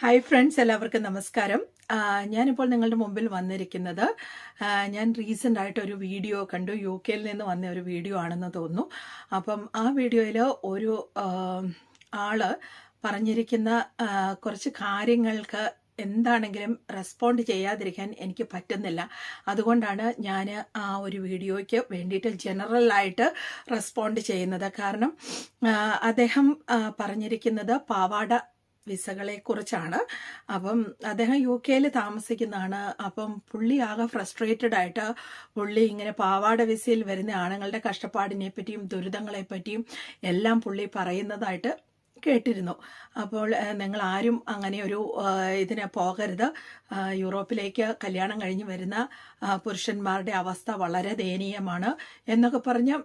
Hi friends എല്ലാവർക്കും നമസ്കാരം. ഞാനിപ്പോൾ നിങ്ങളുടെ മുമ്പിൽ വന്നിരിക്കുന്നത് ഞാൻ റീസെന്റ് ആയിട്ട് ഒരു വീഡിയോ കണ്ടു. യു കെയിൽ നിന്ന് വന്ന ഒരു വീഡിയോ ആണെന്ന് തോന്നുന്നു. അപ്പം ആ വീഡിയോയിൽ ഒരു ആൾ പറഞ്ഞിരിക്കുന്ന കുറച്ച് കാര്യങ്ങൾക്ക് എന്താണെങ്കിലും റെസ്പോണ്ട് ചെയ്യാതിരിക്കാൻ എനിക്ക് പറ്റുന്നില്ല. അതുകൊണ്ടാണ് ഞാൻ ആ ഒരു വീഡിയോയ്ക്ക് വേണ്ടിയിട്ട് ജനറലായിട്ട് റെസ്പോണ്ട് ചെയ്യുന്നത്. കാരണം അദ്ദേഹം പറഞ്ഞിരിക്കുന്നത് പാവാട വിസകളെ കുറിച്ചാണ് അപ്പം അദ്ദേഹം യു കെയിൽ താമസിക്കുന്നതാണ്. അപ്പം പുള്ളി ആകെ ഫ്രസ്ട്രേറ്റഡ് ആയിട്ട് പുള്ളി ഇങ്ങനെ പാവാട വിസയിൽ വരുന്ന ആണുങ്ങളുടെ കഷ്ടപ്പാടിനെ പറ്റിയും ദുരിതങ്ങളെ പറ്റിയും എല്ലാം പുള്ളി പറയുന്നതായിട്ട് കേട്ടിരുന്നു. അപ്പോൾ നിങ്ങൾ ആരും അങ്ങനെ ഒരു ഇതിന് പോകരുത്. യൂറോപ്പിലേക്ക് കല്യാണം കഴിഞ്ഞ് വരുന്ന പുരുഷന്മാരുടെ അവസ്ഥ വളരെ ദയനീയമാണ് എന്നൊക്കെ പറഞ്ഞ്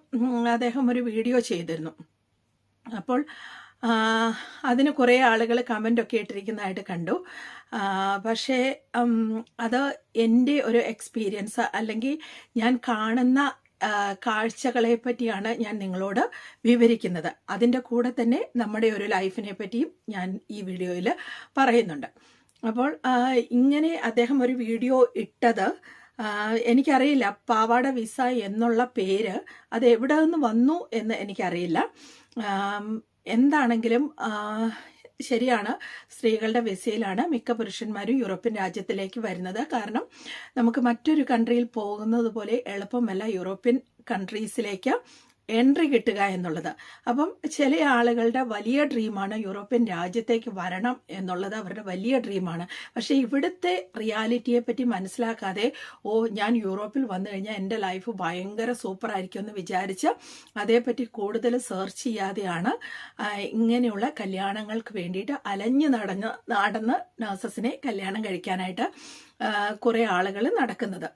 അദ്ദേഹം ഒരു വീഡിയോ ചെയ്തിരുന്നു. അപ്പോൾ അതിന് കുറേ ആളുകൾ കമന്റൊക്കെ ഇട്ടിരിക്കുന്നതായിട്ട് കണ്ടു. പക്ഷേ അത് എന്റെ ഒരു എക്സ്പീരിയൻസ് അല്ലെങ്കിൽ ഞാൻ കാണുന്ന കാഴ്ചകളെ പറ്റിയാണ് ഞാൻ നിങ്ങളോട് വിവരിക്കുന്നത്. അതിന്റെ കൂടെ തന്നെ നമ്മുടെ ഒരു ലൈഫിനെ പറ്റിയും ഞാൻ ഈ വീഡിയോയിൽ പറയുന്നുണ്ട്. അപ്പോൾ ഇങ്ങനെ അദ്ദേഹം ഒരു വീഡിയോ ഇട്ടത് എനിക്കറിയില്ല പാവാട വിസ എന്നുള്ള പേര് അത് എവിടെ നിന്ന് വന്നു എന്ന് എനിക്കറിയില്ല. എന്താണെങ്കിലും ശരിയാണ്. സ്ത്രീകളുടെ വിസയിലാണ് മിക്ക പുരുഷന്മാരും യൂറോപ്യൻ രാജ്യത്തിലേക്ക് വരുന്നത്. കാരണം നമുക്ക് മറ്റൊരു കൺട്രിയിൽ പോകുന്നത് പോലെ എളുപ്പമല്ല യൂറോപ്യൻ കൺട്രീസിലേക്ക് എൻട്രി കിട്ടുക എന്നുള്ളത്. അപ്പം ചില ആളുകളുടെ വലിയ ഡ്രീമാണ് യൂറോപ്യൻ രാജ്യത്തേക്ക് വരണം എന്നുള്ളത് അവരുടെ വലിയ ഡ്രീമാണ്. പക്ഷേ ഇവിടുത്തെ റിയാലിറ്റിയെ പറ്റി മനസ്സിലാക്കാതെ ഓ ഞാൻ യൂറോപ്പിൽ വന്നു കഴിഞ്ഞാൽ എന്റെ ലൈഫ് ഭയങ്കര സൂപ്പർ ആയിരിക്കും എന്ന് വിചാരിച്ച് അതേപ്പറ്റി കൂടുതൽ സെർച്ച് ചെയ്യാതെയാണ് ഇങ്ങനെയുള്ള കല്യാണങ്ങൾക്ക് വേണ്ടിയിട്ട് അലഞ്ഞു നടന്ന് നടന്ന് നഴ്സസിനെ കല്യാണം കഴിക്കാനായിട്ട് കുറേ ആളുകൾ നടക്കുന്നത്.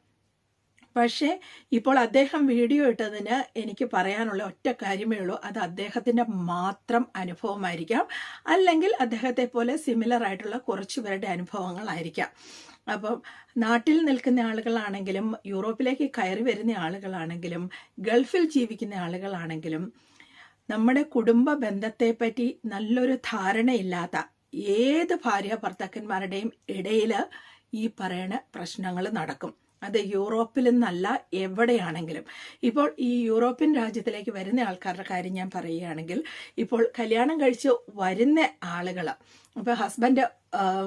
പക്ഷേ ഇപ്പോൾ അദ്ദേഹം വീഡിയോ ഇട്ടതിന് എനിക്ക് പറയാനുള്ള ഒറ്റ കാര്യമേ ഉള്ളൂ. അത് അദ്ദേഹത്തിന്റെ മാത്രം അനുഭവമായിരിക്കാം. അല്ലെങ്കിൽ അദ്ദേഹത്തെ പോലെ സിമിലർ ആയിട്ടുള്ള കുറച്ച് പേരുടെ അനുഭവങ്ങളായിരിക്കാം. അപ്പം നാട്ടിൽ നിൽക്കുന്ന ആളുകളാണെങ്കിലും യൂറോപ്പിലേക്ക് കയറി വരുന്ന ആളുകളാണെങ്കിലും ഗൾഫിൽ ജീവിക്കുന്ന ആളുകളാണെങ്കിലും നമ്മുടെ കുടുംബ ബന്ധത്തെപ്പറ്റി നല്ലൊരു ധാരണയില്ലാത്ത ഏത് ഭാര്യ ഭർത്താക്കന്മാരുടെയും ഇടയിൽ ഈ പറയണ പ്രശ്നങ്ങൾ നടക്കും. അത് യൂറോപ്പിൽ നിന്നല്ല എവിടെയാണെങ്കിലും. ഇപ്പോൾ ഈ യൂറോപ്യൻ രാജ്യത്തിലേക്ക് വരുന്ന ആൾക്കാരുടെ കാര്യം ഞാൻ പറയുകയാണെങ്കിൽ ഇപ്പോൾ കല്യാണം കഴിച്ച് വരുന്ന ആളുകൾ ഇപ്പോൾ ഹസ്ബൻഡ്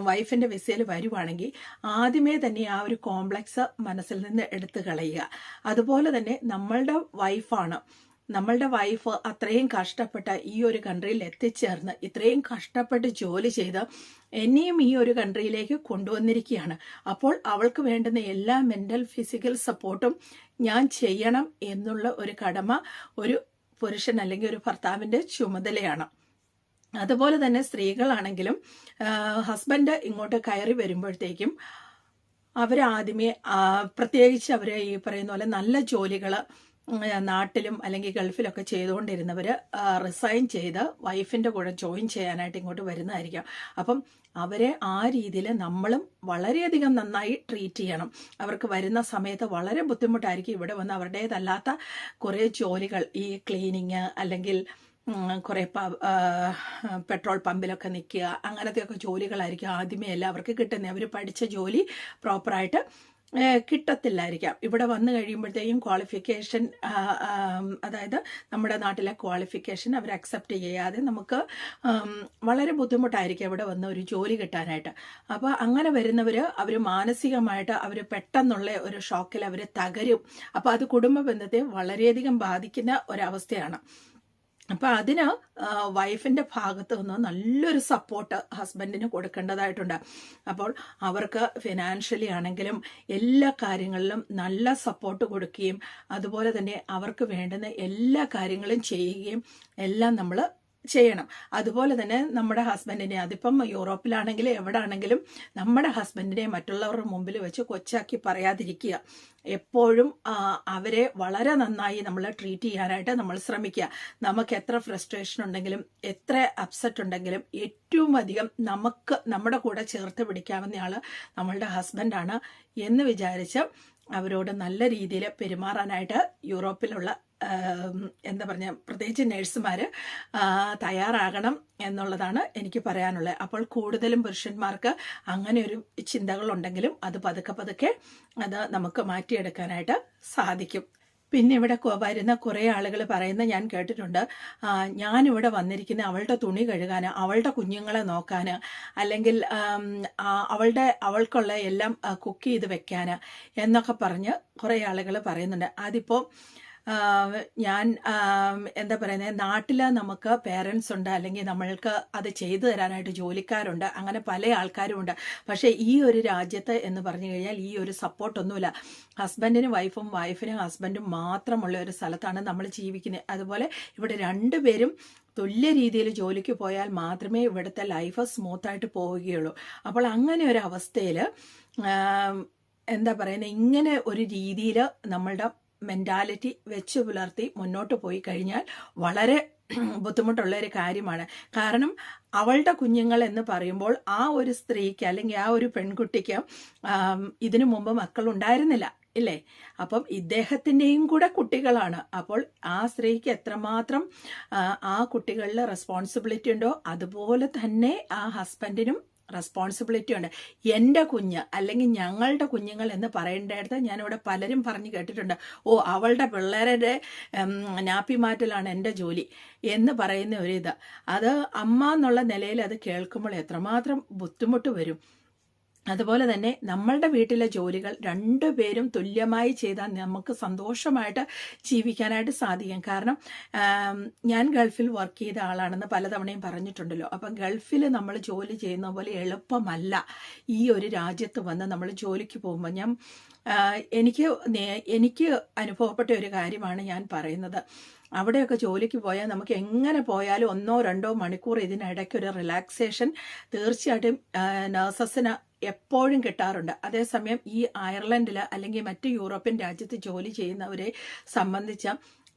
വൈഫിന്റെ വിസയിൽ വരുവാണെങ്കിൽ ആദ്യമേ തന്നെ ആ ഒരു കോംപ്ലക്സ് മനസ്സിൽ നിന്ന് എടുത്തു കളയുക. അതുപോലെ തന്നെ നമ്മളുടെ വൈഫാണ് നമ്മളുടെ വൈഫ് അത്രയും കഷ്ടപ്പെട്ട ഈ ഒരു കൺട്രിയിൽ എത്തിച്ചേർന്ന് ഇത്രയും കഷ്ടപ്പെട്ട് ജോലി ചെയ്ത് എന്നെയും ഈ ഒരു കൺട്രിയിലേക്ക് കൊണ്ടുവന്നിരിക്കുകയാണ്. അപ്പോൾ അവൾക്ക് വേണ്ടുന്ന എല്ലാ മെന്റൽ ഫിസിക്കൽ സപ്പോർട്ടും ഞാൻ ചെയ്യണം എന്നുള്ള ഒരു കടമ ഒരു പുരുഷൻ അല്ലെങ്കിൽ ഒരു ഭർത്താവിന്റെ ചുമതലയാണ്. അതുപോലെ തന്നെ സ്ത്രീകളാണെങ്കിലും ഹസ്ബൻഡ് ഇങ്ങോട്ട് കയറി വരുമ്പോഴത്തേക്കും അവരാദ്യമേ പ്രത്യേകിച്ച് അവരെ ഈ പറയുന്ന പോലെ നല്ല ജോലികൾ നാട്ടിലും അല്ലെങ്കിൽ ഗൾഫിലൊക്കെ ചെയ്തുകൊണ്ടിരുന്നവർ റിസൈൻ ചെയ്ത് വൈഫിന്റെ കൂടെ ജോയിൻ ചെയ്യാനായിട്ട് ഇങ്ങോട്ട് വരുന്നതായിരിക്കാം. അപ്പം അവരെ ആ രീതിയിൽ നമ്മളും വളരെയധികം നന്നായി ട്രീറ്റ് ചെയ്യണം. അവർക്ക് വരുന്ന സമയത്ത് വളരെ ബുദ്ധിമുട്ടായിരിക്കും ഇവിടെ വന്ന് അവരുടേതല്ലാത്ത കുറേ ജോലികൾ ഈ ക്ലീനിങ് അല്ലെങ്കിൽ കുറെ പെട്രോൾ പമ്പിലൊക്കെ നിൽക്കുക അങ്ങനത്തെയൊക്കെ ജോലികളായിരിക്കും ആദ്യമേ എല്ലാവർക്കും കിട്ടുന്നത് അവർ പഠിച്ച ജോലി പ്രോപ്പറായിട്ട് കിട്ടത്തില്ലായിരിക്കാം. ഇവിടെ വന്നു കഴിയുമ്പോഴത്തേക്കും ക്വാളിഫിക്കേഷൻ അതായത് നമ്മുടെ നാട്ടിലെ ക്വാളിഫിക്കേഷൻ അവർ അക്സെപ്റ്റ് ചെയ്യാതെ നമുക്ക് വളരെ ബുദ്ധിമുട്ടായിരിക്കും ഇവിടെ വന്ന് ഒരു ജോലി കിട്ടാനായിട്ട്. അപ്പോൾ അങ്ങനെ വരുന്നവർ അവർ മാനസികമായിട്ട് അവർ പെട്ടെന്നുള്ള ഒരു ഷോക്കിൽ അവർ തകരും. അപ്പോൾ അത് കുടുംബ ബന്ധത്തെ വളരെയധികം ബാധിക്കുന്ന ഒരവസ്ഥയാണ്. അപ്പോൾ അതിന് വൈഫിന്റെ ഭാഗത്ത് നിന്ന് നല്ലൊരു സപ്പോർട്ട് ഹസ്ബൻഡിന് കൊടുക്കേണ്ടതായിട്ടുണ്ട്. അപ്പോൾ അവർക്ക് ഫിനാൻഷ്യലി ആണെങ്കിലും എല്ലാ കാര്യങ്ങളിലും നല്ല സപ്പോർട്ട് കൊടുക്കുകയും അതുപോലെ തന്നെ അവർക്ക് വേണ്ടുന്ന എല്ലാ കാര്യങ്ങളും ചെയ്യുകയും എല്ലാം നമ്മൾ ചെയ്യണം. അതുപോലെ തന്നെ നമ്മുടെ ഹസ്ബൻഡിനെ അതിപ്പം യൂറോപ്പിലാണെങ്കിലും എവിടെ ആണെങ്കിലും നമ്മുടെ ഹസ്ബൻഡിനെ മറ്റുള്ളവരുടെ മുമ്പിൽ വെച്ച് കൊച്ചാക്കി പറയാതിരിക്കുക. എപ്പോഴും അവരെ വളരെ നന്നായി നമ്മൾ ട്രീറ്റ് ചെയ്യാനായിട്ട് നമ്മൾ ശ്രമിക്കുക. നമുക്ക് എത്ര ഫ്രസ്ട്രേഷൻ ഉണ്ടെങ്കിലും എത്ര അപ്സെറ്റ് ഉണ്ടെങ്കിലും ഏറ്റവും അധികം നമുക്ക് നമ്മുടെ കൂടെ ചേർത്ത് പിടിക്കാവുന്ന ആൾ നമ്മളുടെ ഹസ്ബൻഡാണ് എന്ന് വിചാരിച്ച് അവരോട് നല്ല രീതിയിൽ പെരുമാറാനായിട്ട് യൂറോപ്പിലുള്ള എന്താ പറഞ്ഞ പ്രത്യേകിച്ച് നഴ്സുമാർ തയ്യാറാകണം എന്നുള്ളതാണ് എനിക്ക് പറയാനുള്ളത് അപ്പോൾ കൂടുതലും പുരുഷന്മാർക്ക് അങ്ങനെ ഒരു ചിന്തകളുണ്ടെങ്കിലും അത് പതുക്കെ പതുക്കെ അത് നമുക്ക് മാറ്റിയെടുക്കാനായിട്ട് സാധിക്കും. പിന്നെ ഇവിടെ വരുന്ന കുറേ ആളുകൾ പറയുന്ന ഞാൻ കേട്ടിട്ടുണ്ട് ഞാനിവിടെ വന്നിരിക്കുന്ന അവളുടെ തുണി കഴുകാൻ അവളുടെ കുഞ്ഞുങ്ങളെ നോക്കാൻ അല്ലെങ്കിൽ അവളുടെ അവൾക്കുള്ള എല്ലാം കുക്ക് ചെയ്ത് വെക്കാൻ എന്നൊക്കെ പറഞ്ഞ് കുറേ ആളുകൾ പറയുന്നുണ്ട്. അതിപ്പോൾ ഞാൻ എന്താ പറയുന്നത് നാട്ടിൽ നമുക്ക് പേരൻസ് ഉണ്ട് അല്ലെങ്കിൽ നമ്മൾക്ക് അത് ചെയ്തു തരാനായിട്ട് ജോലിക്കാരുണ്ട് അങ്ങനെ പല ആൾക്കാരും ഉണ്ട്. പക്ഷേ ഈ ഒരു രാജ്യത്ത് എന്ന് പറഞ്ഞു കഴിഞ്ഞാൽ ഈ ഒരു സപ്പോർട്ടൊന്നുമില്ല ഹസ്ബൻഡിനും വൈഫും വൈഫിനും ഹസ്ബൻഡും മാത്രമുള്ള ഒരു സ്ഥലത്താണ് നമ്മൾ ജീവിക്കുന്നത്. അതുപോലെ ഇവിടെ രണ്ടുപേരും തുല്യ രീതിയിൽ ജോലിക്ക് പോയാൽ മാത്രമേ ഇവിടുത്തെ ലൈഫ് സ്മൂത്തായിട്ട് പോവുകയുള്ളൂ. അപ്പോൾ അങ്ങനെ ഒരു അവസ്ഥയിൽ എന്താ പറയുന്നത് ഇങ്ങനെ ഒരു രീതിയിൽ നമ്മളുടെ മെന്റാലിറ്റി വെച്ച് പുലർത്തി മുന്നോട്ട് പോയി കഴിഞ്ഞാൽ വളരെ ബുദ്ധിമുട്ടുള്ള ഒരു കാര്യമാണ്. കാരണം അവളുടെ കുഞ്ഞുങ്ങൾ എന്ന് പറയുമ്പോൾ ആ ഒരു സ്ത്രീക്ക് അല്ലെങ്കിൽ ആ ഒരു പെൺകുട്ടിക്ക് ഇതിനു മുമ്പ് മക്കൾ ഉണ്ടായിരുന്നില്ല ഇല്ലേ? അപ്പം ഇദ്ദേഹത്തിന്റെയും കൂടെ കുട്ടികളാണ്. അപ്പോൾ ആ സ്ത്രീക്ക് എത്രമാത്രം ആ, കുട്ടികളിൽ റെസ്പോൺസിബിലിറ്റി ഉണ്ടോ? അതുപോലെ തന്നെ ആ ഹസ്ബൻഡിനും റെസ്പോൺസിബിലിറ്റി ഉണ്ട്. എന്റെ കുഞ്ഞ് അല്ലെങ്കിൽ ഞങ്ങളുടെ കുഞ്ഞുങ്ങൾ എന്ന് പറയേണ്ടടുത്ത് ഞാനിവിടെ പലരും പറഞ്ഞു കേട്ടിട്ടുണ്ട്. ഓ അവളുടെ പിള്ളേരുടെ നാപ്പി മാറ്റലാണ് എന്റെ ജോലി എന്ന് പറയുന്ന ഒരു അത് അമ്മ എന്നുള്ള നിലയിൽ അത് കേൾക്കുമ്പോൾ എത്രമാത്രം ബുദ്ധിമുട്ട് വരും. അതുപോലെ തന്നെ നമ്മളുടെ വീട്ടിലെ ജോലികൾ രണ്ടുപേരും തുല്യമായി ചെയ്താൽ നമുക്ക് സന്തോഷമായിട്ട് ജീവിക്കാനായിട്ട് സാധിക്കും. കാരണം ഞാൻ ഗൾഫിൽ വർക്ക് ചെയ്ത ആളാണെന്ന് പലതവണയും പറഞ്ഞിട്ടുണ്ടല്ലോ. അപ്പം ഗൾഫിൽ നമ്മൾ ജോലി ചെയ്യുന്ന പോലെ എളുപ്പമല്ല ഈ ഒരു രാജ്യത്ത് വന്ന് നമ്മൾ ജോലിക്ക് പോകുമ്പോൾ. ഞാൻ എനിക്ക് എനിക്ക് അനുഭവപ്പെട്ട ഒരു കാര്യമാണ് ഞാൻ പറയുന്നത്. അവിടെയൊക്കെ ജോലിക്ക് പോയാൽ നമുക്ക് എങ്ങനെ പോയാലും ഒന്നോ രണ്ടോ മണിക്കൂർ ഇതിനിടയ്ക്ക് ഒരു റിലാക്സേഷൻ തീർച്ചയായിട്ടും നഴ്സസിന് എപ്പോഴും കിട്ടാറുണ്ട്. അതേസമയം ഈ അയർലൻഡിൽ അല്ലെങ്കിൽ മറ്റ് യൂറോപ്യൻ രാജ്യത്ത് ജോലി ചെയ്യുന്നവരെ സംബന്ധിച്ച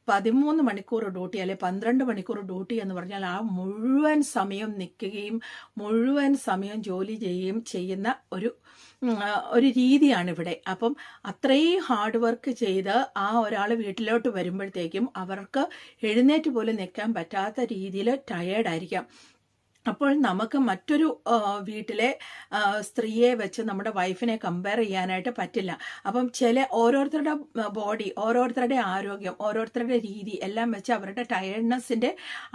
പതിമൂന്ന് മണിക്കൂർ ഡ്യൂട്ടി അല്ലെ പന്ത്രണ്ട് മണിക്കൂർ ഡ്യൂട്ടി എന്ന് പറഞ്ഞാൽ ആ മുഴുവൻ സമയം നിൽക്കുകയും മുഴുവൻ സമയം ജോലി ചെയ്യുകയും ചെയ്യുന്ന ഒരു ഒരു രീതിയാണ് ഇവിടെ അപ്പം അത്രയും ഹാർഡ് വർക്ക് ചെയ്ത് ആ ഒരാൾ വീട്ടിലോട്ട് വരുമ്പോഴത്തേക്കും അവർക്ക് എഴുന്നേറ്റ് പോലും നിൽക്കാൻ പറ്റാത്ത രീതിയിൽ ടയേർഡായിരിക്കാം അപ്പോൾ നമുക്ക് മറ്റൊരു വീട്ടിലെ സ്ത്രീയെ വെച്ച് നമ്മുടെ വൈഫിനെ കമ്പയർ ചെയ്യാനായിട്ട് പറ്റില്ല. അപ്പം ചില ഓരോരുത്തരുടെ ബോഡി ഓരോരുത്തരുടെ ആരോഗ്യം ഓരോരുത്തരുടെ രീതി എല്ലാം വെച്ച് അവരുടെ ടയർഡ്നെസ്സിന്റെ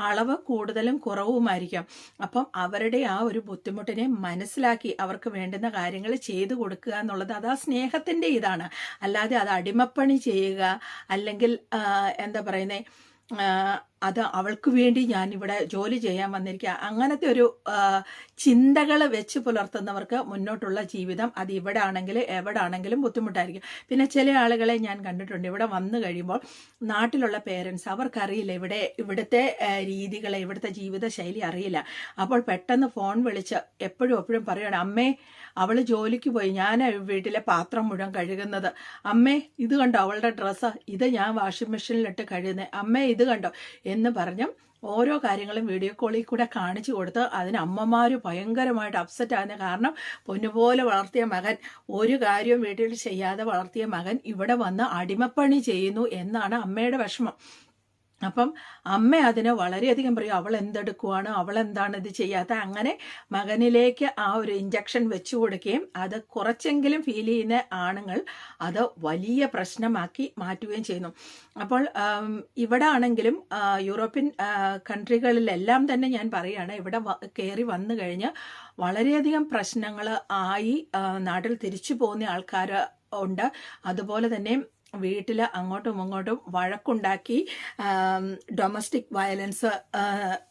അളവ് കൂടുതലും കുറവുമായിരിക്കും. അപ്പം അവരുടെ ആ ഒരു ബുദ്ധിമുട്ടിനെ മനസ്സിലാക്കി അവർക്ക് വേണ്ടുന്ന കാര്യങ്ങൾ ചെയ്തു കൊടുക്കുക എന്നുള്ളത് അത് ആ സ്നേഹത്തിന്റെ ഇതാണ്. അല്ലാതെ അത് അടിമപ്പണി ചെയ്യുക അല്ലെങ്കിൽ എന്താ പറയുന്നത് അത് അവൾക്ക് വേണ്ടി ഞാൻ ഇവിടെ ജോലി ചെയ്യാൻ വന്നിരിക്കുക അങ്ങനത്തെ ഒരു ചിന്തകൾ വെച്ച് പുലർത്തുന്നവർക്ക് മുന്നോട്ടുള്ള ജീവിതം അത് ഇവിടെ ആണെങ്കിലും എവിടെ ആണെങ്കിലും ബുദ്ധിമുട്ടായിരിക്കും. പിന്നെ ചില ആളുകളെ ഞാൻ കണ്ടിട്ടുണ്ട്. ഇവിടെ വന്നു കഴിയുമ്പോൾ നാട്ടിലുള്ള പേരൻസ് അവർക്കറിയില്ല ഇവിടെ ഇവിടുത്തെ രീതികളെ ഇവിടുത്തെ ജീവിതശൈലി അറിയില്ല. അപ്പോൾ പെട്ടെന്ന് ഫോൺ വിളിച്ച് എപ്പോഴും എപ്പോഴും പറയണം അമ്മേ അവൾ ജോലിക്ക് പോയി. ഞാൻ വീട്ടിലെ പാത്രം മുഴുവൻ കഴുകുന്നത്. അമ്മേ ഇത് കണ്ടോ അവളുടെ ഡ്രസ്സ്? ഇത് ഞാൻ വാഷിംഗ് മെഷീനിലിട്ട് കഴുകുന്നത് അമ്മേ ഇത് കണ്ടോ? എന്ന് പറഞ്ഞ് ഓരോ കാര്യങ്ങളും വീഡിയോ കോളിൽ കൂടെ കാണിച്ചു കൊടുത്ത് അതിന് അമ്മമാർ ഭയങ്കരമായിട്ട് അപ്സെറ്റ് ആകുന്ന കാരണം പൊന്നുപോലെ വളർത്തിയ മകൻ ഒരു കാര്യവും വീട്ടിൽ ചെയ്യാതെ വളർത്തിയ മകൻ ഇവിടെ വന്ന് അടിമപ്പണി ചെയ്യുന്നു എന്നാണ് അമ്മയുടെ വിഷമം. അപ്പം അമ്മ അതിനെ വളരെയധികം പറയും അവൾ എന്തെടുക്കുവാണ് അവൾ എന്താണ് ഇത് ചെയ്യാത്ത? അങ്ങനെ മകനിലേക്ക് ആ ഒരു ഇഞ്ചക്ഷൻ വെച്ചു കൊടുക്കുകയും അത് കുറച്ചെങ്കിലും ഫീൽ ചെയ്യുന്ന ആണുങ്ങൾ അത് വലിയ പ്രശ്നമാക്കി മാറ്റുകയും ചെയ്യുന്നു. അപ്പോൾ ഇവിടെ ആണെങ്കിലും യൂറോപ്യൻ കൺട്രികളിലെല്ലാം തന്നെ ഞാൻ പറയുകയാണ് ഇവിടെ കയറി വന്നു കഴിഞ്ഞ് വളരെയധികം പ്രശ്നങ്ങൾ ആയി നാട്ടിൽ തിരിച്ചു പോകുന്ന ആൾക്കാർ ഉണ്ട്. അതുപോലെ തന്നെ വീട്ടിൽ അങ്ങോട്ടും ഇങ്ങോട്ടും വഴക്കുണ്ടാക്കി ഡൊമസ്റ്റിക് വയലൻസ്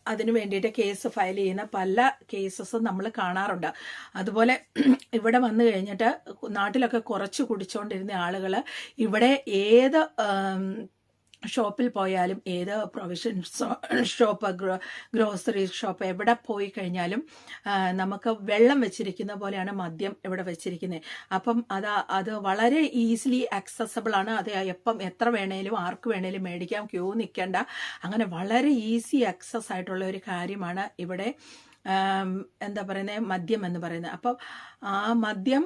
അതിനു വേണ്ടിയിട്ട് കേസ് ഫയൽ ചെയ്യുന്ന പല കേസസും നമ്മൾ കാണാറുണ്ട്. അതുപോലെ ഇവിടെ വന്നു കഴിഞ്ഞിട്ട് നാട്ടിലൊക്കെ കുറച്ച് കുടിച്ചുകൊണ്ടിരുന്ന ആളുകൾ ഇവിടെ ഏത് ഷോപ്പിൽ പോയാലും ഏത് പ്രൊവിഷൻ ഷോപ്പ് ഗ്രോ ഗ്രോസറി ഷോപ്പ് എവിടെ പോയി കഴിഞ്ഞാലും നമുക്ക് വെള്ളം വെച്ചിരിക്കുന്ന പോലെയാണ് മദ്യം ഇവിടെ വെച്ചിരിക്കുന്നത് അപ്പം അത് അത് വളരെ ഈസിലി ആക്സസബിൾ ആണ്. അത് എപ്പം എത്ര വേണേലും ആർക്ക് വേണേലും മേടിക്കാം ക്യൂ നിൽക്കേണ്ട അങ്ങനെ വളരെ ഈസി ആക്സസ് ആയിട്ടുള്ള ഒരു കാര്യമാണ് ഇവിടെ എന്താ പറയുന്നത് മദ്യം എന്ന് പറയുന്നത്. അപ്പം ആ മദ്യം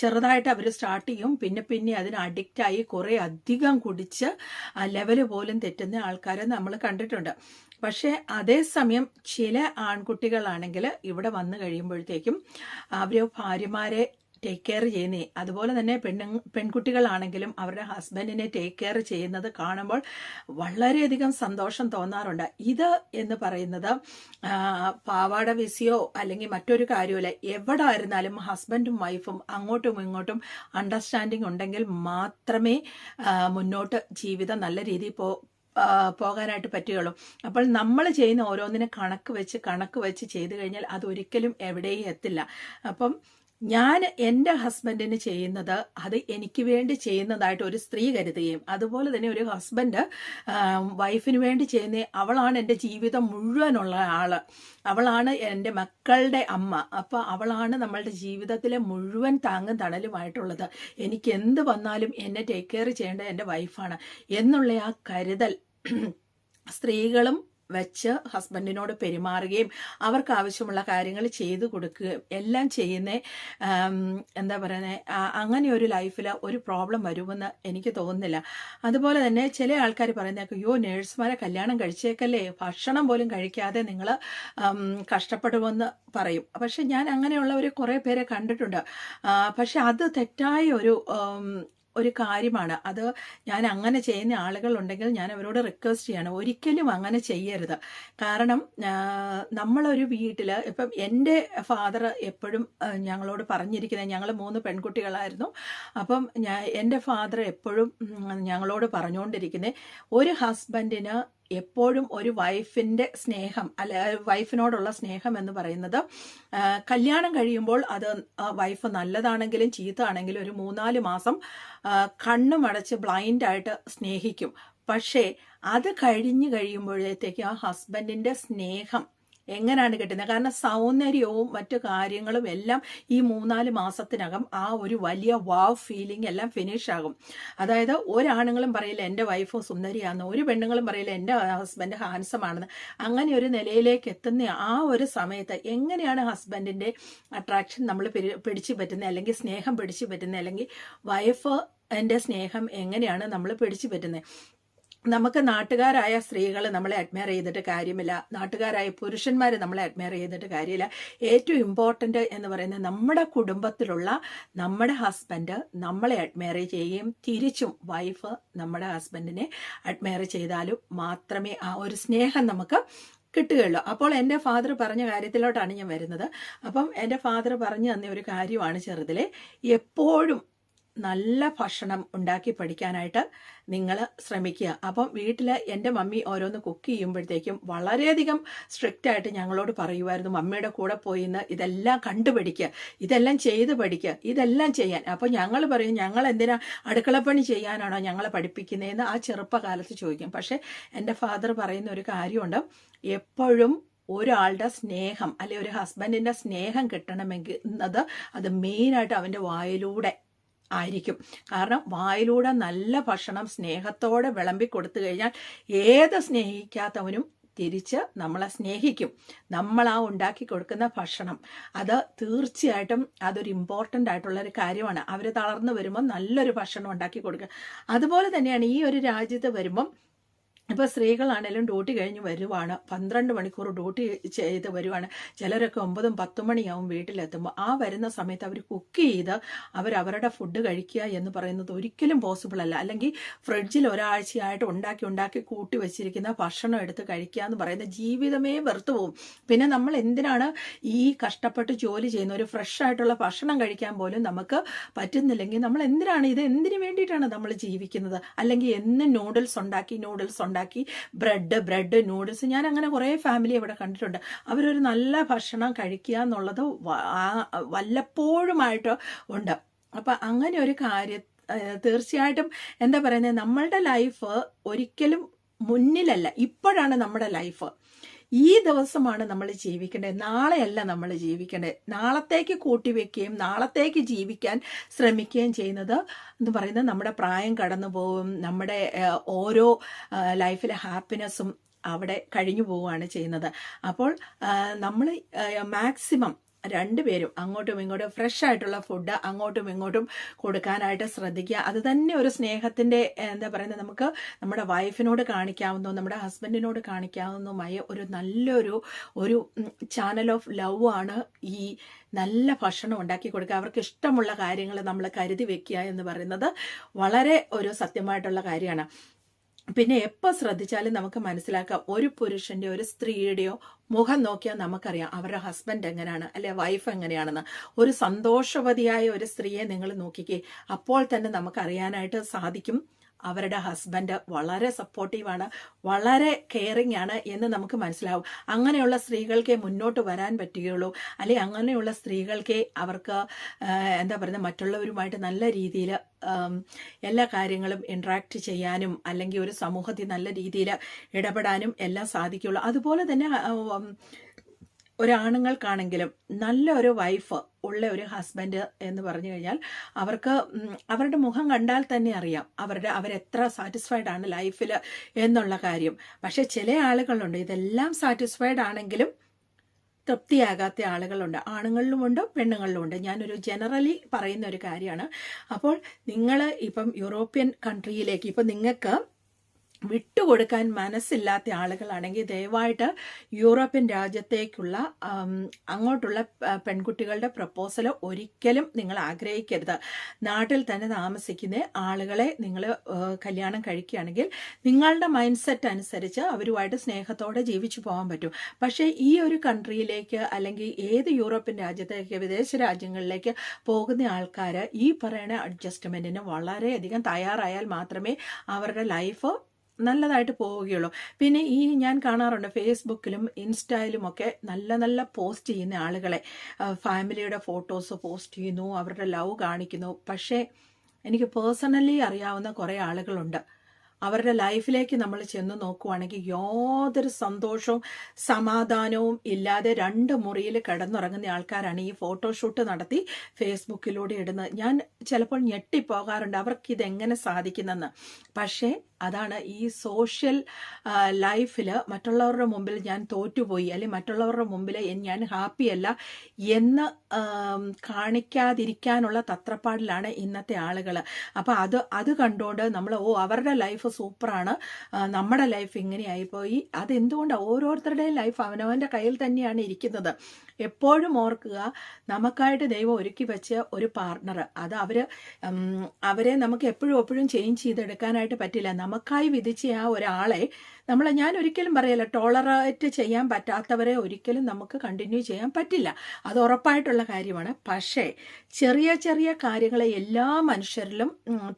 ചെറുതായിട്ട് അവർ സ്റ്റാർട്ട് ചെയ്യും. പിന്നെ പിന്നെ അതിന് അഡിക്റ്റായി കുറേ അധികം കുടിച്ച് ആ ലെവൽ പോലും തെറ്റുന്ന ആൾക്കാരെ നമ്മൾ കണ്ടിട്ടുണ്ട്. പക്ഷേ അതേസമയം ചില ആൺകുട്ടികളാണെങ്കിൽ ഇവിടെ വന്നു കഴിയുമ്പോഴത്തേക്കും അവർ ഭാര്യമാരെ ടേക്ക് കെയർ ചെയ്യുന്നേ. അതുപോലെ തന്നെ പെണ്ണു പെൺകുട്ടികളാണെങ്കിലും അവരുടെ ഹസ്ബൻഡിനെ ടേക്ക് കെയർ ചെയ്യുന്നത് കാണുമ്പോൾ വളരെയധികം സന്തോഷം തോന്നാറുണ്ട്. ഇത് എന്ന് പറയുന്നത് പാവാട വിസിയോ അല്ലെങ്കിൽ മറ്റൊരു കാര്യമല്ല എവിടെ ആയിരുന്നാലും ഹസ്ബൻഡും വൈഫും അങ്ങോട്ടും ഇങ്ങോട്ടും അണ്ടർസ്റ്റാൻഡിങ് ഉണ്ടെങ്കിൽ മാത്രമേ മുന്നോട്ട് ജീവിതം നല്ല രീതിയിൽ പോ പോകാനായിട്ട് പറ്റുകയുള്ളൂ. അപ്പോൾ നമ്മൾ ചെയ്യുന്ന ഓരോന്നിനെ കണക്ക് വെച്ച് കണക്ക് വെച്ച് ചെയ്തു കഴിഞ്ഞാൽ അതൊരിക്കലും എവിടെയും എത്തില്ല. അപ്പം ഞാൻ എന്റെ ഹസ്ബൻഡിന് ചെയ്യുന്നത് അത് എനിക്ക് വേണ്ടി ചെയ്യുന്നതായിട്ട് ഒരു സ്ത്രീ കരുതുകയും അതുപോലെ തന്നെ ഒരു ഹസ്ബൻഡ് വൈഫിന് വേണ്ടി ചെയ്യുന്ന അവളാണ് എന്റെ ജീവിതം മുഴുവനുള്ള ആൾ. അവളാണ് എന്റെ മക്കളുടെ അമ്മ. അപ്പോൾ അവളാണ് നമ്മളുടെ ജീവിതത്തിലെ മുഴുവൻ താങ്ങും തണലുമായിട്ടുള്ളത്. എനിക്ക് എന്ത് വന്നാലും എന്നെ ടേക്ക് കെയർ ചെയ്യേണ്ടത് എന്റെ വൈഫാണ് എന്നുള്ള ആ കരുതൽ സ്ത്രീകളും വെച്ച് ഹസ്ബൻഡിനോട് പെരുമാറുകയും അവർക്ക് ആവശ്യമുള്ള കാര്യങ്ങൾ ചെയ്തു കൊടുക്കുകയും എല്ലാം ചെയ്യുന്ന എന്താ പറയുന്നത് അങ്ങനെ ഒരു ലൈഫിൽ ഒരു പ്രോബ്ലം വരുമെന്ന് എനിക്ക് തോന്നുന്നില്ല. അതുപോലെ തന്നെ ചില ആൾക്കാർ പറയുന്നേക്ക് അയ്യോ നേഴ്സുമാരെ കല്യാണം കഴിച്ചേക്കല്ലേ ഭക്ഷണം പോലും കഴിക്കാതെ നിങ്ങൾ കഷ്ടപ്പെടുമെന്ന് പറയും. പക്ഷെ ഞാൻ അങ്ങനെയുള്ളവർ കുറേ പേരെ കണ്ടിട്ടുണ്ട്. പക്ഷെ അത് തെറ്റായ ഒരു ഒരു കാര്യമാണ്. അത് ഞാൻ അങ്ങനെ ചെയ്യുന്ന ആളുകളുണ്ടെങ്കിൽ ഞാൻ അവരോട് റിക്വസ്റ്റ് ചെയ്യണം. ഒരിക്കലും അങ്ങനെ ചെയ്യരുത്. കാരണം നമ്മളൊരു വീട്ടിൽ ഇപ്പം എന്റെ ഫാദർ എപ്പോഴും ഞങ്ങളോട് പറഞ്ഞിരിക്കുന്നത് ഞങ്ങൾ മൂന്ന് പെൺകുട്ടികളായിരുന്നു. അപ്പം ഞാൻ എന്റെ ഫാദർ എപ്പോഴും ഞങ്ങളോട് പറഞ്ഞുകൊണ്ടിരിക്കുന്നത് ഒരു ഹസ്ബൻഡിന് എപ്പോഴും ഒരു വൈഫിന്റെ സ്നേഹം അല്ലെ വൈഫിനോടുള്ള സ്നേഹം എന്ന് പറയുന്നത് കല്യാണം കഴിയുമ്പോൾ അത് വൈഫ് നല്ലതാണെങ്കിലും ചീത്തയാണെങ്കിലും ഒരു മൂന്നാൽ മാസം കണ്ണുമടച്ച് ബ്ലൈൻഡായിട്ട് സ്നേഹിക്കും. പക്ഷേ അത് കഴിഞ്ഞു കഴിയുമ്പോഴത്തേക്ക് ആ ഹസ്ബൻഡിന്റെ സ്നേഹം എങ്ങനെയാണ് കിട്ടുന്നത്? കാരണം സൗന്ദര്യവും മറ്റു കാര്യങ്ങളും എല്ലാം ഈ മൂന്നാൽ മാസത്തിനകം ആ ഒരു വലിയ വാവ് ഫീലിംഗ് എല്ലാം ഫിനിഷ് ആകും. അതായത് ഒരാണുങ്ങളും പറയില്ല എന്റെ വൈഫ് സുന്ദരിയാണെന്ന് ഒരു പെണ്ണുങ്ങളും പറയില്ല എന്റെ ഹസ്ബൻഡ് ഹാൻസം ആണെന്ന്. അങ്ങനെ ഒരു നിലയിലേക്ക് എത്തുന്ന ആ ഒരു സമയത്ത് എങ്ങനെയാണ് ഹസ്ബൻഡിന്റെ അട്രാക്ഷൻ നമ്മൾ പിടിച്ചു പറ്റുന്നത്? അല്ലെങ്കിൽ സ്നേഹം പിടിച്ചു പറ്റുന്നത്? അല്ലെങ്കിൽ വൈഫ് എന്റെ സ്നേഹം എങ്ങനെയാണ് നമ്മൾ പിടിച്ചു പറ്റുന്നത്? നമുക്ക് നാട്ടുകാരായ സ്ത്രീകൾ നമ്മളെ അഡ്മയർ ചെയ്തിട്ട് കാര്യമില്ല. നാട്ടുകാരായ പുരുഷന്മാർ നമ്മളെ അഡ്മയർ ചെയ്തിട്ട് കാര്യമില്ല. ഏറ്റവും ഇമ്പോർട്ടന്റ് എന്ന് പറയുന്നത് നമ്മുടെ കുടുംബത്തിലുള്ള നമ്മുടെ ഹസ്ബൻഡ് നമ്മളെ അഡ്മയർ ചെയ്യുകയും തിരിച്ചും വൈഫ് നമ്മുടെ ഹസ്ബൻഡിനെ അഡ്മയർ ചെയ്താലും മാത്രമേ ആ ഒരു സ്നേഹം നമുക്ക് കിട്ടുകയുള്ളൂ. അപ്പോൾ എന്റെ ഫാദർ പറഞ്ഞ കാര്യത്തിലോട്ടാണ് ഞാൻ വരുന്നത്. അപ്പം എന്റെ ഫാദർ പറഞ്ഞു തന്ന ഒരു കാര്യമാണ് ചെറുതിലെ എപ്പോഴും നല്ല ഭക്ഷണം ഉണ്ടാക്കി പഠിക്കാനായിട്ട് നിങ്ങൾ ശ്രമിക്കുക. അപ്പം വീട്ടിൽ എന്റെ മമ്മി ഓരോന്ന് കുക്ക് ചെയ്യുമ്പോഴത്തേക്കും വളരെയധികം സ്ട്രിക്റ്റ് ആയിട്ട് ഞങ്ങളോട് പറയുമായിരുന്നു മമ്മിയുടെ കൂടെ പോയി ഇന്ന് ഇതെല്ലാം കണ്ടുപിടിക്കുക ഇതെല്ലാം ചെയ്ത് പഠിക്കുക ഇതെല്ലാം ചെയ്യാൻ. അപ്പോൾ ഞങ്ങൾ പറയും ഞങ്ങൾ എന്തിനാ അടുക്കളപ്പണി ചെയ്യാനാണോ ഞങ്ങളെ പഠിപ്പിക്കുന്നതെന്ന് ആ ചെറുപ്പകാലത്ത് ചോദിക്കും. പക്ഷേ എന്റെ ഫാദർ പറയുന്ന ഒരു കാര്യമുണ്ട് എപ്പോഴും ഒരാളുടെ സ്നേഹം അല്ലെ ഒരു ഹസ്ബൻഡിന്റെ സ്നേഹം കിട്ടണമെങ്കിൽ അത് മെയിനായിട്ട് അവന്റെ വായിലൂടെ ആയിരിക്കും. കാരണം വായിലൂടെ നല്ല ഭക്ഷണം സ്നേഹത്തോടെ വിളമ്പി കൊടുത്തു കഴിഞ്ഞാൽ ഏത് സ്നേഹിക്കാത്തവനും തിരിച്ച് നമ്മളെ സ്നേഹിക്കും. നമ്മൾ ആ ഉണ്ടാക്കി കൊടുക്കുന്ന ഭക്ഷണം. അത് തീർച്ചയായിട്ടും അതൊരു ഇമ്പോർട്ടന്റ് ആയിട്ടുള്ളൊരു കാര്യമാണ്. അവർ തളർന്നു വരുമ്പോൾ നല്ലൊരു ഭക്ഷണം ഉണ്ടാക്കി കൊടുക്കുക. അതുപോലെ തന്നെയാണ് ഈ ഒരു രാജ്യത്ത് വരുമ്പം ഇപ്പോൾ സ്ത്രീകളാണേലും ഡ്യൂട്ടി കഴിഞ്ഞ് വരുവാണ്. പന്ത്രണ്ട് മണിക്കൂർ ഡ്യൂട്ടി ചെയ്ത് വരുവാണ്. ചിലരൊക്കെ ഒമ്പതും പത്തും മണിയാവും വീട്ടിലെത്തുമ്പോൾ ആ വരുന്ന സമയത്ത് അവർ കുക്ക് ചെയ്ത് അവർ അവരുടെ ഫുഡ് കഴിക്കുക എന്ന് പറയുന്നത് ഒരിക്കലും പോസിബിൾ അല്ല. അല്ലെങ്കിൽ ഫ്രിഡ്ജിൽ ഒരാഴ്ചയായിട്ട് ഉണ്ടാക്കി ഉണ്ടാക്കി കൂട്ടി വെച്ചിരിക്കുന്ന ഭക്ഷണം എടുത്ത് കഴിക്കുക എന്ന് പറയുന്ന ജീവിതമേ വെറുത്തു പോകും പിന്നെ നമ്മൾ എന്തിനാണ് ഈ കഷ്ടപ്പെട്ട് ജോലി ചെയ്യുന്ന ഒരു ഫ്രഷ് ആയിട്ടുള്ള ഭക്ഷണം കഴിക്കാൻ പോലും നമുക്ക് പറ്റുന്നില്ലെങ്കിൽ നമ്മൾ എന്തിനാണ് ഇത്? എന്തിനു വേണ്ടിയിട്ടാണ് നമ്മൾ ജീവിക്കുന്നത്? അല്ലെങ്കിൽ എന്ന് നൂഡിൽസ് ഉണ്ടാക്കി നൂഡിൽസ് ബ്രെഡ് ബ്രെഡ് നൂഡിൽസ്. ഞാൻ അങ്ങനെ കുറേ ഫാമിലി ഇവിടെ കണ്ടിട്ടുണ്ട്. അവരൊരു നല്ല ഭക്ഷണം കഴിക്കുക എന്നുള്ളത് വല്ലപ്പോഴുമായിട്ട് ഉണ്ട്. അപ്പം അങ്ങനെ ഒരു കാര്യം തീർച്ചയായിട്ടും എന്താ പറയുന്നത് നമ്മളുടെ ലൈഫ് ഒരിക്കലും മുന്നിലല്ല. ഇപ്പോഴാണ് നമ്മുടെ ലൈഫ് ഈ ദിവസമാണ് നമ്മൾ ജീവിക്കേണ്ടത്. നാളെയല്ല നമ്മൾ ജീവിക്കേണ്ടത്. നാളത്തേക്ക് കൂട്ടിവെക്കുകയും നാളത്തേക്ക് ജീവിക്കാൻ ശ്രമിക്കുകയും ചെയ്യുന്നത് എന്ന് പറയുന്നത് നമ്മുടെ പ്രായം കടന്നു പോകും നമ്മുടെ ഓരോ ലൈഫിലെ ഹാപ്പിനെസ്സും അവിടെ കഴിഞ്ഞു പോവുകയാണ് ചെയ്യുന്നത്. അപ്പോൾ നമ്മൾ മാക്സിമം രണ്ടുപേരും അങ്ങോട്ടും ഇങ്ങോട്ടും ഫ്രഷ് ആയിട്ടുള്ള ഫുഡ് അങ്ങോട്ടും ഇങ്ങോട്ടും കൊടുക്കാനായിട്ട് ശ്രദ്ധിക്കുക. അത് തന്നെ ഒരു സ്നേഹത്തിന്റെ എന്താ പറയുന്നത് നമുക്ക് നമ്മുടെ വൈഫിനോട് കാണിക്കാവുന്ന നമ്മുടെ ഹസ്ബൻഡിനോട് കാണിക്കാവുന്നതുമായ ഒരു നല്ലൊരു ഒരു ചാനൽ ഓഫ് ലവ് ആണ് ഈ നല്ല ഭക്ഷണം ഉണ്ടാക്കി കൊടുക്കുക. അവർക്ക് ഇഷ്ടമുള്ള കാര്യങ്ങൾ നമ്മൾ കരുതി വെക്കുക എന്ന് പറയുന്നത് വളരെ ഒരു സത്യമായിട്ടുള്ള കാര്യമാണ്. പിന്നെ എപ്പോൾ ശ്രദ്ധിച്ചാലും നമുക്ക് മനസ്സിലാക്കാം ഒരു പുരുഷന്റെ ഒരു സ്ത്രീയുടെയോ മുഖം നോക്കിയാൽ നമുക്കറിയാം അവരുടെ ഹസ്ബൻഡ് എങ്ങനെയാണ് അല്ലെ വൈഫ് എങ്ങനെയാണെന്ന്. ഒരു സന്തോഷവതിയായ ഒരു സ്ത്രീയെ നിങ്ങൾ നോക്കിക്കേ അപ്പോൾ തന്നെ നമുക്കറിയാനായിട്ട് സാധിക്കും. അവരുടെ ഹസ്ബൻഡ് വളരെ സപ്പോർട്ടീവാണ് വളരെ കെയറിങ് ആണ് എന്ന് നമുക്ക് മനസ്സിലാവും. അങ്ങനെയുള്ള സ്ത്രീകൾക്കേ മുന്നോട്ട് വരാൻ പറ്റുകയുള്ളൂ. അല്ലെങ്കിൽ അങ്ങനെയുള്ള സ്ത്രീകൾക്ക് അവർക്ക് എന്താ പറയുന്നത് മറ്റുള്ളവരുമായിട്ട് നല്ല രീതിയിൽ എല്ലാ കാര്യങ്ങളും ഇൻട്രാക്ട് ചെയ്യാനും അല്ലെങ്കിൽ ഒരു സമൂഹത്തിൽ നല്ല രീതിയിൽ ഇടപെടാനും എല്ലാം സാധിക്കുള്ളൂ അതുപോലെ തന്നെ ഒരാണുങ്ങൾക്കാണെങ്കിലും നല്ല ഒരു വൈഫ് ഉള്ള ഒരു ഹസ്ബൻഡ് എന്ന് പറഞ്ഞു കഴിഞ്ഞാൽ അവർക്ക് അവരുടെ മുഖം കണ്ടാൽ തന്നെ അറിയാം അവരുടെ അവരെത്ര സാറ്റിസ്ഫൈഡ് ആണ് ലൈഫിൽ എന്നുള്ള കാര്യം. പക്ഷെ ചില ആളുകളുണ്ട് ഇതെല്ലാം സാറ്റിസ്ഫൈഡ് ആണെങ്കിലും തൃപ്തിയാകാത്ത ആളുകളുണ്ട്. ആണുങ്ങളിലുമുണ്ട് പെണ്ണുങ്ങളിലുമുണ്ട് ഞാനൊരു ജനറലി പറയുന്ന ഒരു കാര്യമാണ്. അപ്പോൾ നിങ്ങൾ ഇപ്പം യൂറോപ്യൻ കൺട്രിയിലേക്ക് ഇപ്പം നിങ്ങൾക്ക് വിട്ടുകൊടുക്കാൻ മനസ്സില്ലാത്ത ആളുകളാണെങ്കിൽ ദയവായിട്ട് യൂറോപ്യൻ രാജ്യത്തേക്കുള്ള അങ്ങോട്ടുള്ള പെൺകുട്ടികളുടെ പ്രപ്പോസൽ ഒരിക്കലും നിങ്ങൾ ആഗ്രഹിക്കരുത്. നാട്ടിൽ തന്നെ താമസിക്കുന്ന ആളുകളെ നിങ്ങൾ കല്യാണം കഴിക്കുകയാണെങ്കിൽ നിങ്ങളുടെ മൈൻഡ് സെറ്റ് അനുസരിച്ച് അവരുമായിട്ട് സ്നേഹത്തോടെ ജീവിച്ചു പോകാൻ പറ്റും. പക്ഷേ ഈ ഒരു കൺട്രിയിലേക്ക് അല്ലെങ്കിൽ ഏത് യൂറോപ്യൻ രാജ്യത്തേക്ക് വിദേശ രാജ്യങ്ങളിലേക്ക് പോകുന്ന ആൾക്കാർ ഈ പറയുന്ന അഡ്ജസ്റ്റ്മെന്റിന് വളരെയധികം തയ്യാറായാൽ മാത്രമേ അവരുടെ ലൈഫ് നല്ലതായിട്ട് പോവുകയുള്ളൂ. പിന്നെ ഈ ഞാൻ കാണാറുണ്ട് ഫേസ്ബുക്കിലും ഇൻസ്റ്റയിലും ഒക്കെ നല്ല നല്ല പോസ്റ്റ് ചെയ്യുന്ന ആളുകളെ. ഫാമിലിയുടെ ഫോട്ടോസ് പോസ്റ്റ് ചെയ്യുന്നു അവരുടെ ലവ് കാണിക്കുന്നു. പക്ഷേ എനിക്ക് പേഴ്സണലി അറിയാവുന്ന കുറേ ആളുകളുണ്ട്. അവരുടെ ലൈഫിലേക്ക് നമ്മൾ ചെന്ന് നോക്കുവാണെങ്കിൽ യാതൊരു സന്തോഷവും സമാധാനവും ഇല്ലാതെ രണ്ട് മുറിയിൽ കിടന്നുറങ്ങുന്ന ആൾക്കാരാണ് ഈ ഫോട്ടോഷൂട്ട് നടത്തി ഫേസ്ബുക്കിലൂടെ ഇടുന്നത്. ഞാൻ ചിലപ്പോൾ ഞെട്ടിപ്പോകാറുണ്ട്. അവർക്ക് ഇതെങ്ങനെ സാധിക്കുന്നെന്ന്. പക്ഷേ അതാണ് ഈ സോഷ്യൽ ലൈഫിൽ മറ്റുള്ളവരുടെ മുമ്പിൽ ഞാൻ തോറ്റുപോയി അല്ലെങ്കിൽ മറ്റുള്ളവരുടെ മുമ്പിൽ ഞാൻ ഹാപ്പിയല്ല എന്ന് കാണിക്കാതിരിക്കാനുള്ള തത്രപ്പാടിലാണ് ഇന്നത്തെ ആളുകൾ അപ്പോൾ അത് അത് കണ്ടുകൊണ്ട് നമ്മൾ ഓ അവരുടെ ലൈഫ് സൂപ്പറാണ് നമ്മുടെ ലൈഫ് ഇങ്ങനെയായിപ്പോയി. അതെന്തുകൊണ്ടാണ് ഓരോരുത്തരുടെയും ലൈഫ് അവനവന്റെ കയ്യിൽ തന്നെയാണ് ഇരിക്കുന്നത്. എപ്പോഴും ഓർക്കുക നമുക്കായിട്ട് ദൈവം ഒരുക്കി വെച്ച ഒരു പാർട്ണർ അത് അവർ അവരെ നമുക്ക് എപ്പോഴും എപ്പോഴും ചേഞ്ച് ചെയ്തെടുക്കാനായിട്ട് പറ്റില്ല. നമുക്കായി വിധിച്ച ആ ഒരാളെ നമ്മൾ ഞാൻ ഒരിക്കലും പറയല്ല ടോളറേറ്റ് ചെയ്യാൻ പറ്റാത്തവരെ ഒരിക്കലും നമുക്ക് കണ്ടിന്യൂ ചെയ്യാൻ പറ്റില്ല. അത് ഉറപ്പായിട്ടുള്ള കാര്യമാണ്. പക്ഷേ ചെറിയ ചെറിയ കാര്യങ്ങളെ എല്ലാ മനുഷ്യരിലും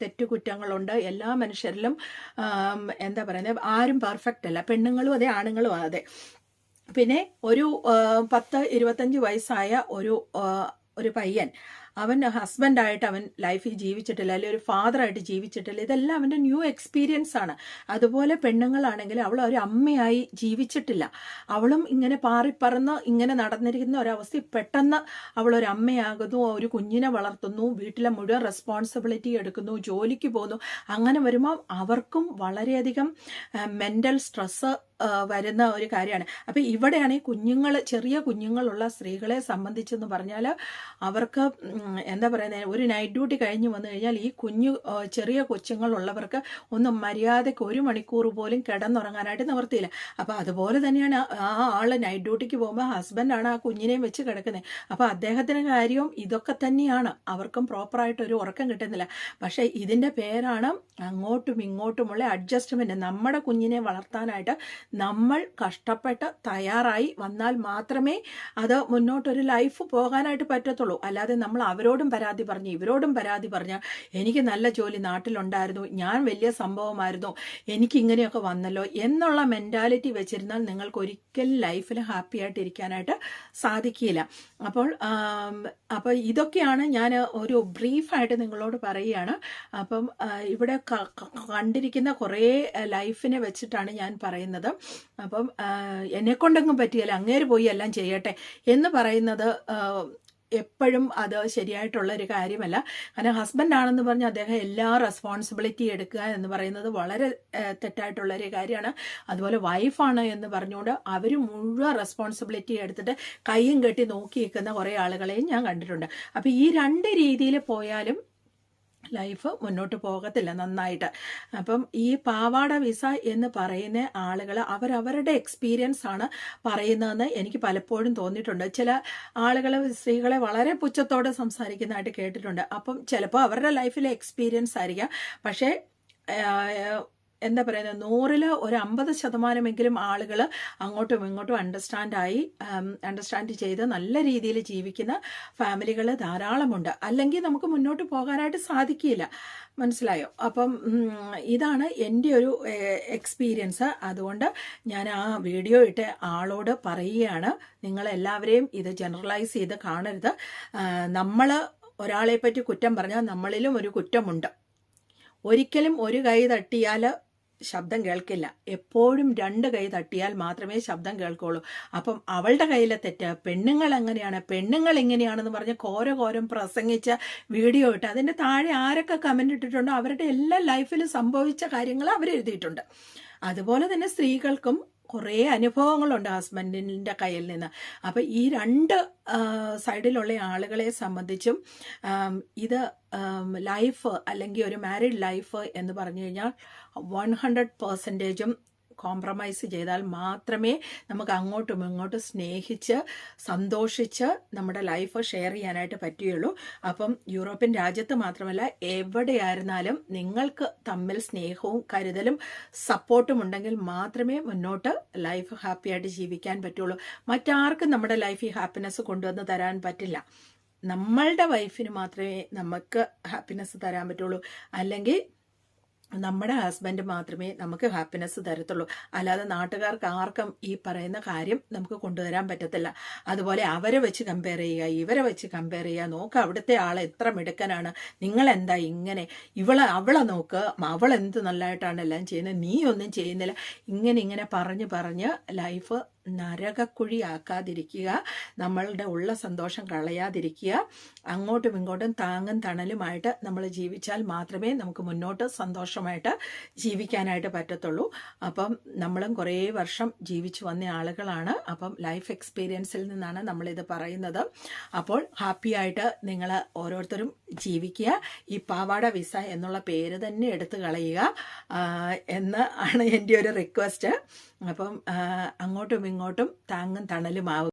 തെറ്റുകുറ്റങ്ങളുണ്ട്. എല്ലാ മനുഷ്യരിലും എന്താ പറയുന്നത് ആരും പെർഫെക്റ്റ് അല്ല. പെണ്ണുങ്ങളും അതെ ആണുങ്ങളും അതെ. പിന്നെ ഒരു പത്ത് ഇരുപത്തഞ്ച് വയസ്സായ ഒരു ഒരു പയ്യൻ അവൻ ഹസ്ബൻഡായിട്ട് അവൻ ലൈഫിൽ ജീവിച്ചിട്ടില്ല അല്ലെങ്കിൽ ഒരു ഫാദറായിട്ട് ജീവിച്ചിട്ടില്ല ഇതെല്ലാം അവന്റെ ന്യൂ എക്സ്പീരിയൻസ് ആണ്. അതുപോലെ പെണ്ണുങ്ങളാണെങ്കിൽ അവൾ ഒരു അമ്മയായി ജീവിച്ചിട്ടില്ല. അവളും ഇങ്ങനെ പാറിപ്പറന്ന് ഇങ്ങനെ നടന്നിരിക്കുന്ന ഒരവസ്ഥയിൽ പെട്ടെന്ന് അവൾ ഒരു അമ്മയാകുന്നു ഒരു കുഞ്ഞിനെ വളർത്തുന്നു വീട്ടിലെ മുഴുവൻ റെസ്പോൺസിബിലിറ്റി എടുക്കുന്നു ജോലിക്ക് പോകുന്നു. അങ്ങനെ വരുമ്പോൾ അവർക്കും വളരെയധികം മെന്റൽ സ്ട്രെസ്സ് വരുന്ന ഒരു കാര്യമാണ്. അപ്പം ഇവിടെയാണ് ഈ കുഞ്ഞുങ്ങൾ ചെറിയ കുഞ്ഞുങ്ങളുള്ള സ്ത്രീകളെ സംബന്ധിച്ചെന്ന് പറഞ്ഞാൽ അവർക്ക് എന്താ പറയുന്നത് ഒരു നൈറ്റ് ഡ്യൂട്ടി കഴിഞ്ഞ് വന്നു കഴിഞ്ഞാൽ ഈ കുഞ്ഞു ചെറിയ കൊച്ചുങ്ങളുള്ളവർക്ക് ഒന്ന് മര്യാദയ്ക്ക് ഒരു മണിക്കൂർ പോലും കിടന്നുറങ്ങാനായിട്ട് നിവർത്തിയില്ല അപ്പോൾ അതുപോലെ തന്നെയാണ് ആ ആൾ നൈറ്റ് ഡ്യൂട്ടിക്ക് പോകുമ്പോൾ ഹസ്ബൻഡാണ് ആ കുഞ്ഞിനെയും വെച്ച് കിടക്കുന്നത് അപ്പോൾ അദ്ദേഹത്തിന്റെ കാര്യവും ഇതൊക്കെ തന്നെയാണ്. അവർക്കും പ്രോപ്പറായിട്ട് ഒരു ഉറക്കം കിട്ടുന്നില്ല. പക്ഷേ ഇതിന്റെ പേരാണ് അങ്ങോട്ടും ഇങ്ങോട്ടുമുള്ള അഡ്ജസ്റ്റ്മെന്റ് നമ്മുടെ കുഞ്ഞിനെ വളർത്താനായിട്ട് നമ്മൾ കഷ്ടപ്പെട്ട് തയ്യാറായി വന്നാൽ മാത്രമേ അത് മുന്നോട്ടൊരു ലൈഫ് പോകാനായിട്ട് പറ്റത്തുള്ളൂ. അല്ലാതെ നമ്മൾ അവരോടും പരാതി പറഞ്ഞ് ഇവരോടും പരാതി പറഞ്ഞ് എനിക്ക് നല്ല ജോലി നാട്ടിലുണ്ടായിരുന്നു ഞാൻ വലിയ സംഭവമായിരുന്നു എനിക്ക് ഇങ്ങനെയൊക്കെ വന്നല്ലോ എന്നുള്ള മെന്റാലിറ്റി വെച്ചിരുന്നാൽ നിങ്ങൾക്ക് ഒരിക്കലും ലൈഫിൽ ഹാപ്പി ആയിട്ട് ഇരിക്കാനായിട്ട് സാധിക്കില്ല. അപ്പോൾ അപ്പോൾ ഇതൊക്കെയാണ് ഞാൻ ഒരു ബ്രീഫായിട്ട് നിങ്ങളോട് പറയുകയാണ്. അപ്പം ഇവിടെ കണ്ടിരിക്കുന്ന കുറേ ലൈഫിനെ വെച്ചിട്ടാണ് ഞാൻ പറയുന്നത്. അപ്പം എന്നെ കൊണ്ടെങ്കിലും പറ്റിയല്ല അങ്ങേര് പോയി എല്ലാം ചെയ്യട്ടെ എന്ന് പറയുന്നത് എപ്പോഴും അത് ശരിയായിട്ടുള്ള ഒരു കാര്യമല്ല. കാരണം ഹസ്ബൻഡ് ആണെന്ന് പറഞ്ഞ് അദ്ദേഹം എല്ലാ റെസ്പോൺസിബിലിറ്റി എടുക്കുക എന്ന് പറയുന്നത് വളരെ തെറ്റായിട്ടുള്ള ഒരു കാര്യമാണ്. അതുപോലെ വൈഫാണ് എന്ന് പറഞ്ഞുകൊണ്ട് അവർ മുഴുവൻ റെസ്പോൺസിബിലിറ്റി എടുത്തിട്ട് കൈയും കെട്ടി നോക്കി നിൽക്കുന്ന കുറേ ആളുകളെയും ഞാൻ കണ്ടിട്ടുണ്ട്. അപ്പോൾ ഈ രണ്ട് രീതിയിൽ പോയാലും ലൈഫ് മുന്നോട്ട് പോകത്തില്ല നന്നായിട്ട്. അപ്പം ഈ പാവാട വിസ എന്ന് പറയുന്ന ആളുകൾ അവരവരുടെ എക്സ്പീരിയൻസ് ആണ് പറയുന്നതെന്ന് എനിക്ക് പലപ്പോഴും തോന്നിയിട്ടുണ്ട്. ചില ആളുകൾ സ്ത്രീകളെ വളരെ പുച്ഛത്തോടെ സംസാരിക്കുന്നതായിട്ട് കേട്ടിട്ടുണ്ട്. അപ്പം ചിലപ്പോൾ അവരുടെ ലൈഫിലെ എക്സ്പീരിയൻസ് ആയിരിക്കാം. പക്ഷേ എന്താ പറയുന്നത് നൂറിൽ ഒരു അമ്പത് ശതമാനമെങ്കിലും ആളുകൾ അങ്ങോട്ടും ഇങ്ങോട്ടും അണ്ടർസ്റ്റാൻഡായി അണ്ടർസ്റ്റാൻഡ് ചെയ്ത് നല്ല രീതിയിൽ ജീവിക്കുന്ന ഫാമിലികൾ ധാരാളമുണ്ട്. അല്ലെങ്കിൽ നമുക്ക് മുന്നോട്ട് പോകാനായിട്ട് സാധിക്കില്ല. മനസ്സിലായോ? അപ്പം ഇതാണ് എന്റെ ഒരു എക്സ്പീരിയൻസ് അതുകൊണ്ട് ഞാൻ ആ വീഡിയോ ഇട്ട് ആളോട് പറയുകയാണ്. നിങ്ങളെല്ലാവരെയും ഇത് ജനറലൈസ് ചെയ്ത് കാണരുത്. നമ്മൾ ഒരാളെ പറ്റി കുറ്റം പറഞ്ഞാൽ നമ്മളിലും ഒരു കുറ്റമുണ്ട്. ഒരിക്കലും ഒരു കൈ തട്ടിയാൽ ശബ്ദം കേൾക്കില്ല. എപ്പോഴും രണ്ട് കൈ തട്ടിയാൽ മാത്രമേ ശബ്ദം കേൾക്കുള്ളൂ. അപ്പം അവളുടെ കയ്യിലെ തെറ്റ് പെണ്ണുങ്ങൾ എങ്ങനെയാണ് പെണ്ണുങ്ങൾ എങ്ങനെയാണെന്ന് പറഞ്ഞ് കോരകോരം പ്രസംഗിച്ച വീഡിയോ ഇട്ട് അതിന്റെ താഴെ ആരൊക്കെ കമന്റ് ഇട്ടിട്ടുണ്ടോ അവരുടെ എല്ലാ ലൈഫിലും സംഭവിച്ച കാര്യങ്ങൾ അവരെഴുതിയിട്ടുണ്ട്. അതുപോലെ തന്നെ സ്ത്രീകൾക്കും കുറേ അനുഭവങ്ങളുണ്ട് ഹസ്ബൻഡിന്റെ കയ്യിൽ നിന്ന്. അപ്പം ഈ രണ്ട് സൈഡിലുള്ള ആളുകളെ സംബന്ധിച്ചും ഇത് ലൈഫ് അല്ലെങ്കിൽ ഒരു മാരീഡ് ലൈഫ് എന്ന് പറഞ്ഞു കഴിഞ്ഞാൽ വൺ ഹൺഡ്രഡ് പെർസെന്റേജും കോംപ്രമൈസ് ചെയ്താൽ മാത്രമേ നമുക്ക് അങ്ങോട്ടും ഇങ്ങോട്ടും സ്നേഹിച്ച് സന്തോഷിച്ച് നമ്മുടെ ലൈഫ് ഷെയർ ചെയ്യാനായിട്ട് പറ്റുകയുള്ളൂ. അപ്പം യൂറോപ്യൻ രാജ്യത്ത് മാത്രമല്ല എവിടെയായിരുന്നാലും നിങ്ങൾക്ക് തമ്മിൽ സ്നേഹവും കരുതലും സപ്പോർട്ടും ഉണ്ടെങ്കിൽ മാത്രമേ മുന്നോട്ട് ലൈഫ് ഹാപ്പിയായിട്ട് ജീവിക്കാൻ പറ്റുള്ളൂ. മറ്റാർക്കും നമ്മുടെ ലൈഫിൽ ഹാപ്പിനെസ് കൊണ്ടുവന്ന് തരാൻ പറ്റില്ല. നമ്മളുടെ വൈഫിന് മാത്രമേ നമുക്ക് ഹാപ്പിനെസ് തരാൻ പറ്റുള്ളൂ. അല്ലെങ്കിൽ നമ്മുടെ ഹസ്ബൻഡ് മാത്രമേ നമുക്ക് ഹാപ്പിനെസ് തരത്തുള്ളൂ. അല്ലാതെ നാട്ടുകാർക്ക് ആർക്കും ഈ പറയുന്ന കാര്യം നമുക്ക് കൊണ്ടുവരാൻ പറ്റത്തില്ല. അതുപോലെ അവരെ വെച്ച് കമ്പയർ ചെയ്യുക ഇവരെ വെച്ച് കമ്പയർ ചെയ്യുക. നോക്ക് അവിടുത്തെ ആൾ എത്ര മിടുക്കനാണ്. നിങ്ങൾ എന്താ ഇങ്ങനെ? ഇവളെ അവളെ നോക്ക്. അവൾ എന്ത് നല്ലതായിട്ടാണ് എല്ലാം ചെയ്യുന്നത്? നീ ഒന്നും ചെയ്യുന്നില്ല. ഇങ്ങനെ ഇങ്ങനെ പറഞ്ഞ് പറഞ്ഞ് ലൈഫ് നരകക്കുഴിയാക്കാതിരിക്കുക നമ്മളുടെ ഉള്ള സന്തോഷം കളയാതിരിക്കുക അങ്ങോട്ടും ഇങ്ങോട്ടും താങ്ങും തണലുമായിട്ട് നമ്മൾ ജീവിച്ചാൽ മാത്രമേ നമുക്ക് മുന്നോട്ട് സന്തോഷമായിട്ട് ജീവിക്കാനായിട്ട് പറ്റത്തുള്ളൂ. അപ്പം നമ്മളും കുറേ വർഷം ജീവിച്ചു വന്ന ആളുകളാണ്. അപ്പം ലൈഫ് എക്സ്പീരിയൻസിൽ നിന്നാണ് നമ്മളിത് പറയുന്നത്. അപ്പോൾ ഹാപ്പിയായിട്ട് നിങ്ങൾ ഓരോരുത്തരും ജീവിക്കുക. ഈ പാവാട വിസ എന്നുള്ള പേര് തന്നെ എടുത്തു കളയുക. എന്ന് ആണ് എന്റെ ഒരു റിക്വസ്റ്റ് അപ്പം അങ്ങോട്ടും ഇങ്ങോട്ടും താങ്ങും തണലുമാവുക